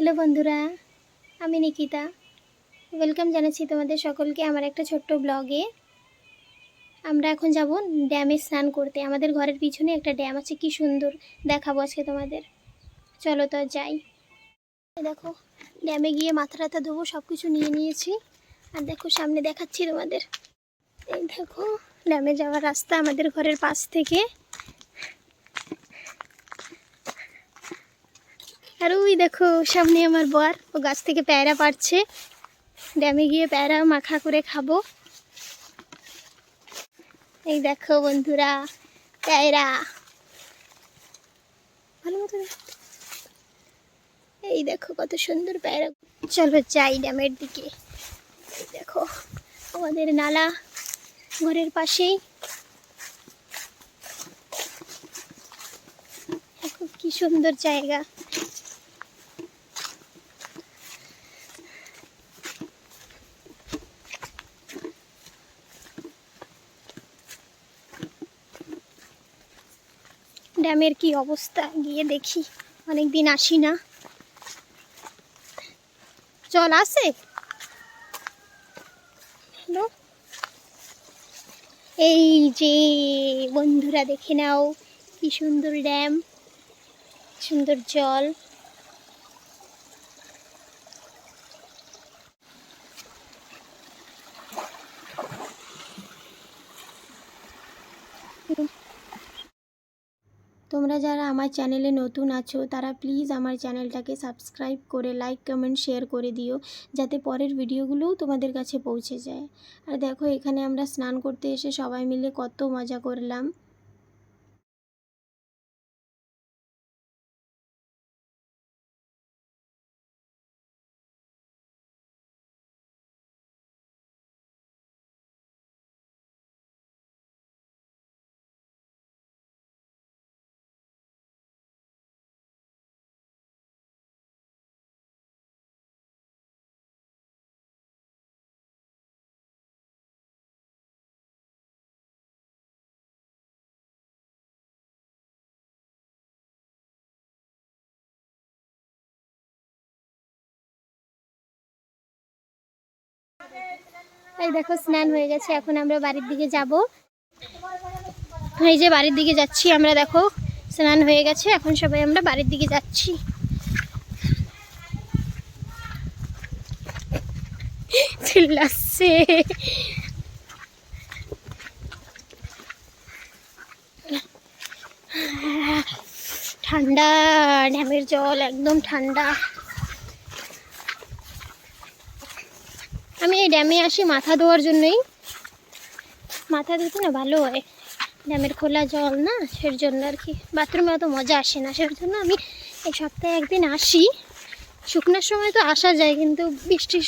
Hello বন্ধুরা, আমি Nikita. Welcome জানাচ্ছি তোমাদের সকলকে আমার একটা ছোট্ট ব্লগে। আমরা এখন যাব ড্যামে স্নান করতে। আমাদের ঘরের পিছনে একটা ড্যাম আছে, কি সুন্দর। দেখাবো আজকে তোমাদের। চলো তো যাই। দেখো, ড্যামে গিয়ে মাথা টাথা ধোবো সব কিছু নিয়ে নিয়েছি। আর দেখো, সামনে দেখাচ্ছি তোমাদের। এই দেখো, ড্যামে যাওয়ার রাস্তা আমাদের ঘরের পাশ থেকে। আর ওই দেখো, সামনে আমার বর, ও গাছ থেকে প্যারা পাড়ছে। ড্যামে গিয়ে প্যারা মাখা করে খাব। এই দেখো বন্ধুরা প্যায়রা ভালো মতো এই দেখো কত সুন্দর প্যারা। চলো যাই ড্যামের দিকে। দেখো, আমাদের নালা ঘরের পাশেই। কি সুন্দর জায়গা। ড্যামের কি অবস্থা? গিয়ে দেখি। অনেক দিন আসি না। জল আছে? হ্যালো? এই যে বন্ধুরা দেখে নাও, কি সুন্দর ড্যাম, সুন্দর জল। তোমরা যারা আমার চ্যানেলে নতুন আছো, তারা প্লিজ আমার চ্যানেলটাকে সাবস্ক্রাইব করে লাইক, কমেন্ট, শেয়ার করে দিও, যাতে পরের ভিডিওগুলোও তোমাদের কাছে পৌঁছে যায়। আর দেখো, এখানে আমরা স্নান করতে এসে সবাই মিলে কত মজা করলাম। এই দেখো, স্নান হয়ে গেছে, এখন আমরা বাড়ির দিকে যাব। এই যে বাড়ির দিকে যাচ্ছি আমরা, দেখো, স্নান হয়ে গেছে, এখন সবাই আমরা বাড়ির দিকে যাচ্ছি। ঠান্ডা ড্যামের জল, একদম ঠান্ডা। আমি এই ড্যামে আসি মাথা ধোয়ার জন্যই। মাথা ধুতে না ভালো হয়। ড্যামের খোলা জল না সের জন্য আর কি। বাথরুমে অত মজা আসে না সের জন্য আমি এই সপ্তাহে একদিন আসি। শুকনোর সময় তো আসা যায়, কিন্তু বৃষ্টির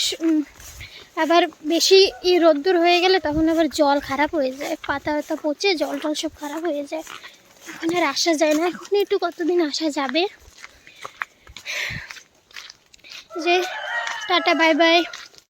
আবার বেশি ই রোদ্দুর হয়ে গেলে তখন আবার জল খারাপ হয়ে যায়। পাতা পাতা পচে, জল টল সব খারাপ হয়ে যায়। এখন আর আসা যায় না। এখন একটু কতদিন আসা যাবে? যে, টাটা বাই বাই